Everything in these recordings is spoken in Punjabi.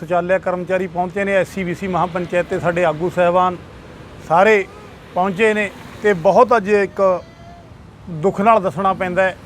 ਸੁਚਾਲਿਆ ਕਰਮਚਾਰੀ ਪਹੁੰਚੇ ਨੇ ਐਸਸੀਬੀਸੀ ਮਹਾਪੰਚਾਇਤ ਤੇ ਸਾਡੇ ਆਗੂ ਸਹਿਬਾਨ ਸਾਰੇ ਪਹੁੰਚੇ ਨੇ ਤੇ ਬਹੁਤ ਅੱਜ ਇੱਕ ਦੁੱਖ ਨਾਲ ਦੱਸਣਾ ਪੈਂਦਾ ਹੈ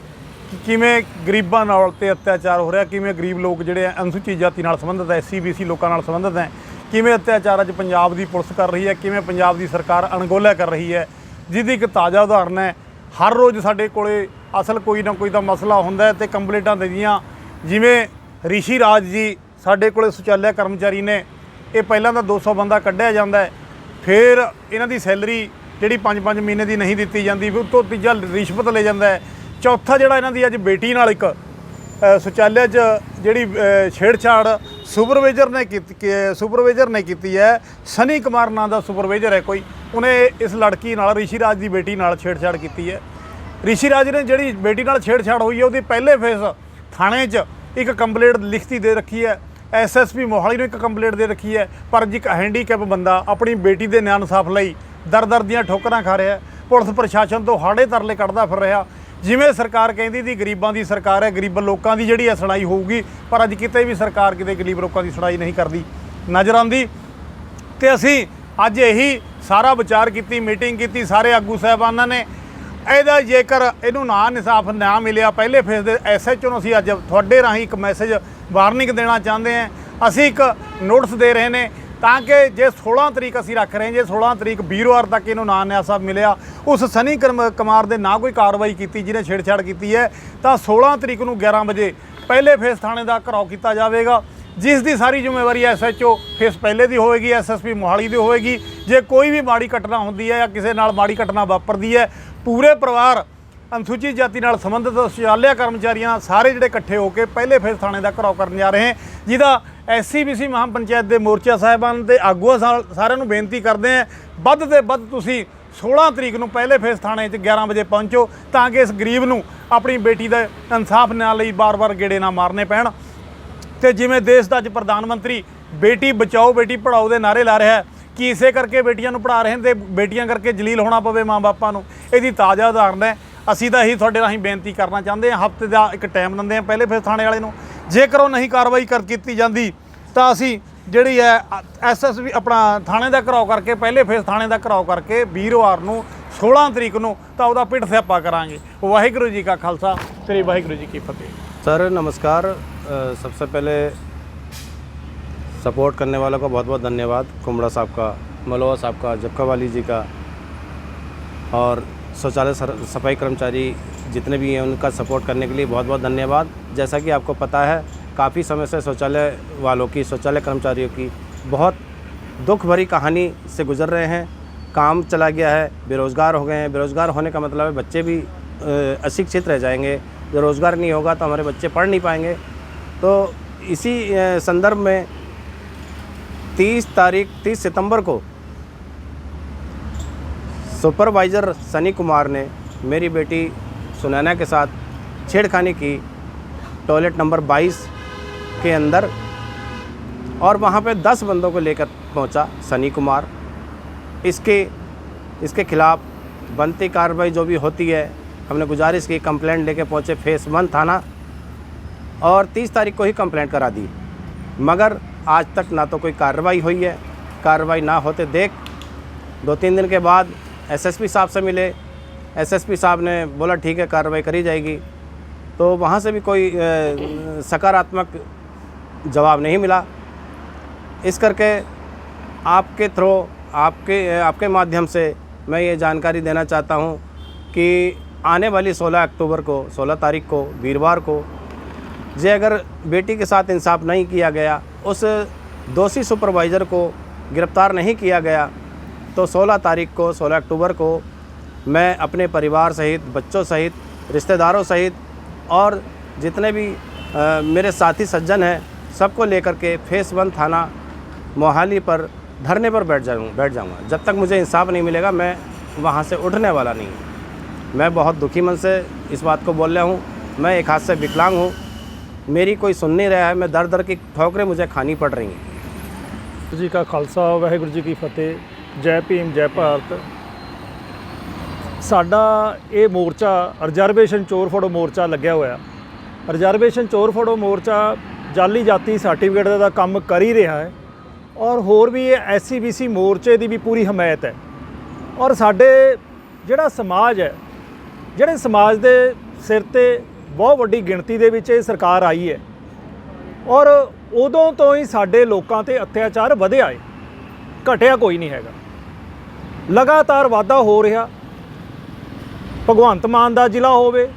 ਕਿ ਕਿਵੇਂ ਗਰੀਬਾਂ ਨਾਲ ਤੇ ਅਤਿਆਚਾਰ ਹੋ ਰਿਹਾ, ਕਿਵੇਂ ਗਰੀਬ ਲੋਕ ਜਿਹੜੇ ਆ ਅਨੁਸੂਚਿਤ ਜਾਤੀ ਨਾਲ ਸੰਬੰਧਿਤ ਹੈ ਐਸਸੀਬੀਸੀ ਲੋਕਾਂ ਨਾਲ ਸੰਬੰਧਿਤ ਹੈ, ਕਿਵੇਂ ਅਤਿਆਚਾਰ ਅੱਜ ਪੰਜਾਬ ਦੀ ਪੁਲਿਸ ਕਰ ਰਹੀ ਹੈ, ਕਿਵੇਂ ਪੰਜਾਬ ਦੀ ਸਰਕਾਰ ਅਣਗੌਲਿਆ ਕਰ ਰਹੀ ਹੈ, ਜਿਹਦੀ ਇੱਕ ਤਾਜ਼ਾ ਉਦਾਹਰਨ ਹੈ, ਹਰ ਰੋਜ਼ ਸਾਡੇ ਕੋਲੇ ਅਸਲ ਕੋਈ ਨਾ ਕੋਈ ਤਾਂ ਮਸਲਾ ਹੁੰਦਾ ਹੈ ਤੇ ਕੰਪਲੇਂਟਾਂ ਦੇਦੀਆਂ ਜਿਵੇਂ ਰਿਸ਼ੀ ਰਾਜ ਜੀ ਸਾਡੇ ਕੋਲੇ ਸੁਚਾਲਿਆ ਕਰਮਚਾਰੀ ਨੇ ਇਹ ਪਹਿਲਾਂ ਤਾਂ 200 ਬੰਦਾ ਕੱਢਿਆ ਜਾਂਦਾ ਫਿਰ ਇਹਨਾਂ ਦੀ ਸੈਲਰੀ ਜਿਹੜੀ 5-5 ਮਹੀਨੇ ਦੀ ਨਹੀਂ ਦਿੱਤੀ ਜਾਂਦੀ ਫਿਰ ਉੱਤੋਂ ਤੀਜਾ ਰਿਸ਼ਵਤ ਲੈ ਜਾਂਦਾ ਚੌਥਾ ਜਿਹੜਾ ਇਹਨਾਂ ਦੀ ਅੱਜ ਬੇਟੀ ਨਾਲ ਇੱਕ ਅ, ਸ਼ੌਚਾਲਿਆ 'ਚ ਜਿਹੜੀ ਛੇੜਛਾੜ ਸੁਪਰਵਾਈਜ਼ਰ ਨੇ ਕੀਤੀ ਕਿ- ਸੁਪਰਵਾਈਜ਼ਰ ਨੇ ਕੀਤੀ ਹੈ ਸਨੀ ਕੁਮਾਰ ਨਾਂ ਦਾ ਸੁਪਰਵਾਈਜ਼ਰ ਹੈ ਕੋਈ ਉਹਨੇ ਇਸ ਲੜਕੀ ਨਾਲ ਰਿਸ਼ੀ ਰਾਜ ਦੀ ਬੇਟੀ ਨਾਲ ਛੇੜਛਾੜ ਕੀਤੀ ਹੈ। ਰਿਸ਼ੀ ਰਾਜ ਨੇ ਜਿਹੜੀ ਬੇਟੀ ਨਾਲ ਛੇੜਛਾੜ ਹੋਈ ਹੈ ਉਹਦੀ ਪਹਿਲੇ ਫੇਸ ਥਾਣੇ 'ਚ ਇੱਕ ਕੰਪਲੇਂਟ ਲਿਖਤੀ ਦੇ ਰੱਖੀ ਹੈ ਐਸਐਸਪੀ ਮੋਹਾਲੀ ਨੂੰ ਇੱਕ ਕੰਪਲੇਂਟ ਦੇ ਰੱਖੀ ਹੈ। ਪਰ ਜੀ ਇੱਕ ਹੈਂਡੀਕੈਪ ਬੰਦਾ ਆਪਣੀ ਬੇਟੀ ਦੇ ਨਿਆਂ ਇਨਸਾਫ ਲਈ ਦਰ ਦਰ ਦੀਆਂ ਠੋਕਰਾਂ ਖਾ ਰਿਹਾ ਪੁਲਿਸ ਪ੍ਰਸ਼ਾਸਨ ਤੋਂ ਹਾੜੇ ਤਰਲੇ ਕੱਢਦਾ ਫਿਰ ਰਿਹਾ। ਜਿਵੇਂ ਸਰਕਾਰ ਕਹਿੰਦੀ ਦੀ ਗਰੀਬਾਂ ਦੀ ਸਰਕਾਰ ਹੈ, ਗਰੀਬ ਲੋਕਾਂ ਦੀ ਜਿਹੜੀ ਹੈ ਸੁਣਾਈ ਹੋਊਗੀ, ਪਰ ਅੱਜ ਕਿਤੇ ਵੀ ਸਰਕਾਰ ਕਿਤੇ ਗਰੀਬ ਲੋਕਾਂ ਦੀ ਸੁਣਾਈ ਨਹੀਂ ਕਰਦੀ। ਨਜ਼ਰ ਆਉਂਦੀ? ਤੇ ਅਸੀਂ ਅੱਜ ਇਹੀ ਸਾਰਾ ਵਿਚਾਰ ਕੀਤੀ, ਮੀਟਿੰਗ ਕੀਤੀ, ਸਾਰੇ ਆਗੂ ਸਾਹਿਬਾਨਾਂ ਨੇ। ਇਹਦਾ ਜੇਕਰ ਇਹਨੂੰ ਨਾ ਇਨਸਾਫ ਨਾ ਮਿਲਿਆ, ਪਹਿਲੇ ਫੇਸ ਦੇ ਐਸਐਚਓ ਨੂੰ ਅਸੀਂ ਅੱਜ ਤੁਹਾਡੇ ਰਾਹੀਂ ਇੱਕ ਮੈਸੇਜ ਵਾਰਨਿੰਗ ਦੇਣਾ ਚਾਹੁੰਦੇ ਹਾਂ ਅਸੀਂ ਇੱਕ ਨੋਟਿਸ ਦੇ ਰਹੇ ਨੇ ਤਾਂ ਕਿ ਜੇ 16 ਤਰੀਕ ਅਸੀਂ ਰੱਖ ਰਹੇ ਜੇ 16 ਤਰੀਕ ਵੀਰਵਾਰ ਤੱਕ ਇਹਨੂੰ ਨਾਨਿਆ ਸਾਹਿਬ ਮਿਲਿਆ, ਉਸ ਸਨੀ ਕਰਮ- ਕੁਮਾਰ ਦੇ ਨਾ ਕੋਈ ਕਾਰਵਾਈ ਕੀਤੀ ਜਿਹਨੇ ਛੇੜਛਾੜ ਕੀਤੀ ਹੈ, ਤਾਂ 16 ਤਰੀਕ ਨੂੰ 11 ਵਜੇ ਪਹਿਲੇ ਫੇਸ ਥਾਣੇ ਦਾ ਘਰਾਓ ਕੀਤਾ ਜਾਵੇਗਾ। ਜਿਸ ਦੀ ਸਾਰੀ ਜ਼ਿੰਮੇਵਾਰੀ ਐਸਐਚਓ ਫੇਸ ਪਹਿਲੇ ਦੀ ਹੋਵੇਗੀ ਐਸਐਸਪੀ ਮੋਹਾਲੀ ਦੀ ਹੋਵੇਗੀ। ਜੇ ਕੋਈ ਵੀ ਮਾੜੀ ਘਟਨਾ ਹੁੰਦੀ ਹੈ ਜਾਂ ਕਿਸੇ ਨਾਲ ਮਾੜੀ ਘਟਨਾ ਵਾਪਰਦੀ ਹੈ, ਪੂਰੇ ਪਰਿਵਾਰ ਅਨੁਸੂਚਿਤ ਜਾਤੀ ਨਾਲ ਸੰਬੰਧਿਤ ਸ਼ੌਚਾਲਿਆ ਕਰਮਚਾਰੀਆਂ ਸਾਰੇ ਜਿਹੜੇ ਇਕੱਠੇ ਹੋ ਕੇ ਪਹਿਲੇ ਫੇਸ ਥਾਣੇ ਦਾ ਘਰਾਓ ਕਰਨ ਜਾ ਰਹੇ ਹਨ ਜਿਹਦਾ ਐਸਸੀਬੀਸੀ ਮਹਾਪੰਚਾਇਤ ਦੇ ਮੋਰਚਾ ਸਾਹਿਬਾਨ ਤੇ ਆਗੂਆਂ ਸਾ- ਸਾਰਿਆਂ ਨੂੰ ਬੇਨਤੀ ਕਰਦੇ ਹਾਂ, ਵੱਧ ਤੇ ਵੱਧ ਤੁਸੀਂ 16 ਤਰੀਕ ਨੂੰ ਪਹਿਲੇ ਫੇਸ ਥਾਣੇ 'ਚ 11 ਵਜੇ ਪਹੁੰਚੋ ਤਾਂ ਕਿ ਇਸ ਗਰੀਬ ਨੂੰ ਆਪਣੀ ਬੇਟੀ ਦਾ ਇਨਸਾਫ ਨਾਲ ਲਈ ਬਾਰ-ਬਾਰ ਗੇੜੇ ਨਾ ਮਾਰਨੇ ਪੈਣ। ਤੇ ਜਿਵੇਂ ਦੇਸ਼ ਦਾ ਅੱਜ ਪ੍ਰਧਾਨ ਮੰਤਰੀ ਬੇਟੀ ਬਚਾਓ, ਬੇਟੀ ਪੜਾਓ ਦੇ ਨਾਰੇ ਲਾ ਰਿਹਾ ਹੈ ਕਿ ਇਸੇ ਕਰਕੇ ਬੇਟੀਆਂ ਨੂੰ ਪੜਾ ਰਹੇ ਨੇ ਤੇ ਬੇਟੀਆਂ ਕਰਕੇ ਜਲੀਲ ਹੋਣਾ ਪਵੇ ਮਾਂ-ਬਾਪਾਂ ਨੂੰ, ਇਹਦੀ ਤਾਜ਼ਾ ਉਦਾਹਰਨ ਹੈ। ਅਸੀਂ ਤਾਂ ਇਹੀ ਤੁਹਾਡੇ ਰਾਹੀਂ ਬੇਨਤੀ ਕਰਨਾ ਚਾਹੁੰਦੇ ਹਾਂ ਹਫਤੇ ਦਾ ਇੱਕ ਟਾਈਮ ਦਿੰਦੇ ਹਾਂ ਪਹਿਲੇ ਫਿਰ ਥਾਣੇ ਵਾਲੇ ਨੂੰ ਜੇਕਰ ਉਹ ਨਹੀਂ ਕਾਰਵਾਈ ਕਰ ਕੀਤੀ ਜਾਂਦੀ ਤਾਂ ਅਸੀਂ ਜਿਹੜੀ ਹੈ ਐਸਐਸਬੀ ਆਪਣਾ ਥਾਣੇ ਦਾ ਘਰਾਓ ਕਰਕੇ ਪਹਿਲੇ ਫੇਸ ਥਾਣੇ ਦਾ ਘਰਾਓ ਕਰਕੇ ਵੀਰਵਾਰ ਨੂੰ 16 ਤਰੀਕ ਨੂੰ ਤਾਂ ਉਹਦਾ ਪਿੱਠ ਸਿਆਪਾ ਕਰਾਂਗੇ ਵਾਹਿਗੁਰੂ ਜੀ ਕਾ ਖਾਲਸਾ ਸ੍ਰੀ ਵਾਹਿਗੁਰੂ ਜੀ ਕੀ ਫਤਿਹ सर नमस्कार अ, सबसे पहले सपोर्ट करने वालों का बहुत बहुत धन्यवाद कुमड़ा साहब का मलोआ साहब का जक्का वाली जी का और शौचालय सफ़ाई कर्मचारी जितने भी हैं उनका सपोर्ट करने के लिए बहुत बहुत धन्यवाद। जैसा कि आपको पता है, काफ़ी समय से शौचालय वालों की, शौचालय कर्मचारियों की बहुत दुख भरी कहानी से गुजर रहे हैं। काम चला गया है, बेरोज़गार हो गए हैं। बेरोज़गार होने का मतलब है बच्चे भी अशिक्षित रह जाएँगे। जो रोज़गार नहीं होगा तो हमारे बच्चे पढ़ नहीं पाएँगे। तो इसी संदर्भ में 30 तारीख 30 सितंबर को सुपरवाइज़र सनी कुमार ने मेरी बेटी सुनैना के साथ छेड़खानी की टॉयलेट नंबर 22 के अंदर और वहाँ पे 10 बंदों को लेकर पहुँचा सनी कुमार। इसके इसके खिलाफ बनती कार्रवाई जो भी होती है, हमने गुजारिश की, कंप्लेंट लेके पहुँचे फेस वन थाना और 30 तारीख को ही कंप्लेंट करा दी। मगर आज तक ना तो कोई कार्रवाई हुई है। कार्रवाई ना होते देख दो तीन दिन के बाद एसएसपी साहब से मिले, एसएसपी साहब ने बोला, ठीक है, कार्रवाई करी जाएगी। तो वहाँ से भी कोई सकारात्मक जवाब नहीं मिला। इस करके आपके थ्रू, आपके आपके माध्यम से मैं ये जानकारी देना चाहता हूँ कि आने वाली 16 अक्टूबर को 16 तारीख को, वीरवार को, जे अगर बेटी के साथ इंसाफ नहीं किया गया, उस दोषी सुपरवाइज़र को गिरफ़्तार नहीं किया गया तो 16 तारीख को 16 अक्टूबर को मैं अपने परिवार सहित बच्चों सहित रिश्तेदारों सहित और जितने भी आ, मेरे साथी सज्जन हैं सबको लेकर के फेस वन थाना मोहाली पर धरने पर बैठ जाऊँ बैठ जाऊँगा। जब तक मुझे इंसाफ नहीं मिलेगा मैं वहाँ से उठने वाला नहीं हूँ। मैं बहुत दुखी मन से इस बात को बोल रहा हूँ। मैं एक हाथ से विकलांग हूँ। मेरी कोई सुन नहीं रहा है। मैं दर दर की ठोकरें मुझे खानी पड़ रही हैं। जी का खालसा वाहगुरु जी की फतेह। ਜੈ ਭੀਮ, ਜੈ ਭਾਰਤ। ਸਾਡਾ ਇਹ ਮੋਰਚਾ ਰਿਜ਼ਰਵੇਸ਼ਨ ਚੋਰ ਫੜੋ ਮੋਰਚਾ ਲੱਗਿਆ ਹੋਇਆ। ਰਿਜ਼ਰਵੇਸ਼ਨ ਚੋਰ ਫੜੋ ਮੋਰਚਾ ਜਾਲੀ ਜਾਤੀ ਸਰਟੀਫਿਕੇਟ ਦਾ ਕੰਮ ਕਰ ਹੀ ਰਿਹਾ ਹੈ ਔਰ ਹੋਰ ਵੀ ਇਹ ਐਸਸੀਬੀਸੀ ਮੋਰਚੇ ਦੀ ਵੀ ਪੂਰੀ ਹਮਾਇਤ ਹੈ। ਔਰ ਸਾਡੇ ਜਿਹੜਾ ਸਮਾਜ ਹੈ, ਜਿਹੜੇ ਸਮਾਜ ਦੇ ਸਿਰ ਤੇ ਬਹੁਤ ਵੱਡੀ ਗਿਣਤੀ ਦੇ ਵਿੱਚ ਇਹ ਸਰਕਾਰ ਆਈ ਹੈ ਔਰ ਉਦੋਂ ਤੋਂ ਹੀ ਸਾਡੇ ਲੋਕਾਂ ਤੇ ਅਤਿਆਚਾਰ ਵਧਿਆ ਹੈ। ਘਟਿਆ ਕੋਈ ਨਹੀਂ ਹੈਗਾ। ਲਗਾਤਾਰ ਵਾਧਾ ਹੋ ਰਿਹਾ। ਭਗਵੰਤ ਮਾਨ ਦਾ ਜ਼ਿਲ੍ਹਾ ਹੋਵੇ,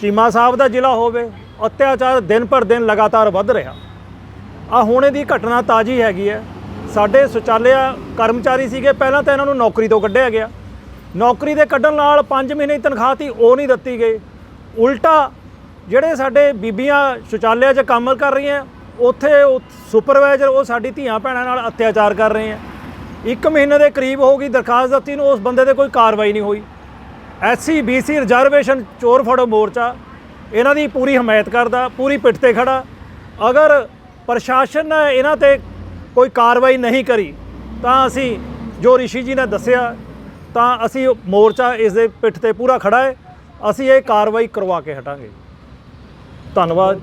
ਚੀਮਾ ਸਾਹਿਬ ਦਾ ਜ਼ਿਲ੍ਹਾ ਹੋਵੇ, ਅਤਿਆਚਾਰ ਦਿਨ ਪਰ ਦਿਨ ਲਗਾਤਾਰ ਵੱਧ ਰਿਹਾ। ਆ ਹੁਣੇ ਦੀ ਘਟਨਾ ਤਾਜੀ ਹੈਗੀ ਹੈ। ਸਾਡੇ ਸੁਚਾਲਿਆ ਕਰਮਚਾਰੀ ਸੀਗੇ, ਪਹਿਲਾਂ ਤਾਂ ਇਹਨਾਂ ਨੂੰ ਨੌਕਰੀ ਤੋਂ ਕੱਢਿਆ ਗਿਆ। ਨੌਕਰੀ ਦੇ ਕੱਢਣ ਨਾਲ 5 ਮਹੀਨੇ ਦੀ ਤਨਖਾਹ ਤੀ, ਉਹ ਨਹੀਂ ਦਿੱਤੀ ਗਈ। ਉਲਟਾ ਜਿਹੜੇ ਸਾਡੇ ਬੀਬੀਆਂ ਸ਼ੌਚਾਲਿਆ 'ਚ ਕੰਮ ਕਰ ਰਹੀਆਂ, ਉੱਥੇ ਸੁਪਰਵਾਈਜ਼ਰ, ਉਹ ਸਾਡੀ ਧੀਆਂ ਭੈਣਾਂ ਨਾਲ ਅਤਿਆਚਾਰ ਕਰ ਰਹੇ ਆ ਇੱਕ ਮਹੀਨੇ ਦੇ ਕਰੀਬ ਹੋ ਗਈ ਦਰਖਾਸਤ ਦਿੱਤੀ ਨੂੰ, ਉਸ ਬੰਦੇ ਤੇ ਕੋਈ ਕਾਰਵਾਈ ਨਹੀਂ ਹੋਈ। ਐਸਸੀ ਬੀਸੀ ਰਿਜ਼ਰਵੇਸ਼ਨ ਚੋਰ ਫੜੋ ਮੋਰਚਾ, ਇਹਨਾਂ ਦੀ ਪੂਰੀ ਹਮਾਇਤ ਕਰਦਾ, ਪੂਰੀ ਪਿੱਠ ਤੇ ਖੜਾ। ਅਗਰ ਪ੍ਰਸ਼ਾਸਨ ਨੇ ਇਹਨਾਂ ਤੇ ਕੋਈ ਕਾਰਵਾਈ ਨਹੀਂ ਕਰੀ, ਤਾਂ ਅਸੀਂ, ਜੋ ਰਿਸ਼ੀ ਜੀ ਨੇ ਦੱਸਿਆ, ਤਾਂ ਅਸੀਂ ਮੋਰਚਾ ਇਸ ਦੇ ਪਿੱਠ ਤੇ ਪੂਰਾ ਖੜਾ ਹੈ। ਅਸੀਂ ਇਹ ਕਾਰਵਾਈ ਕਰਵਾ ਕੇ ਹਟਾਂਗੇ। ਧੰਨਵਾਦ।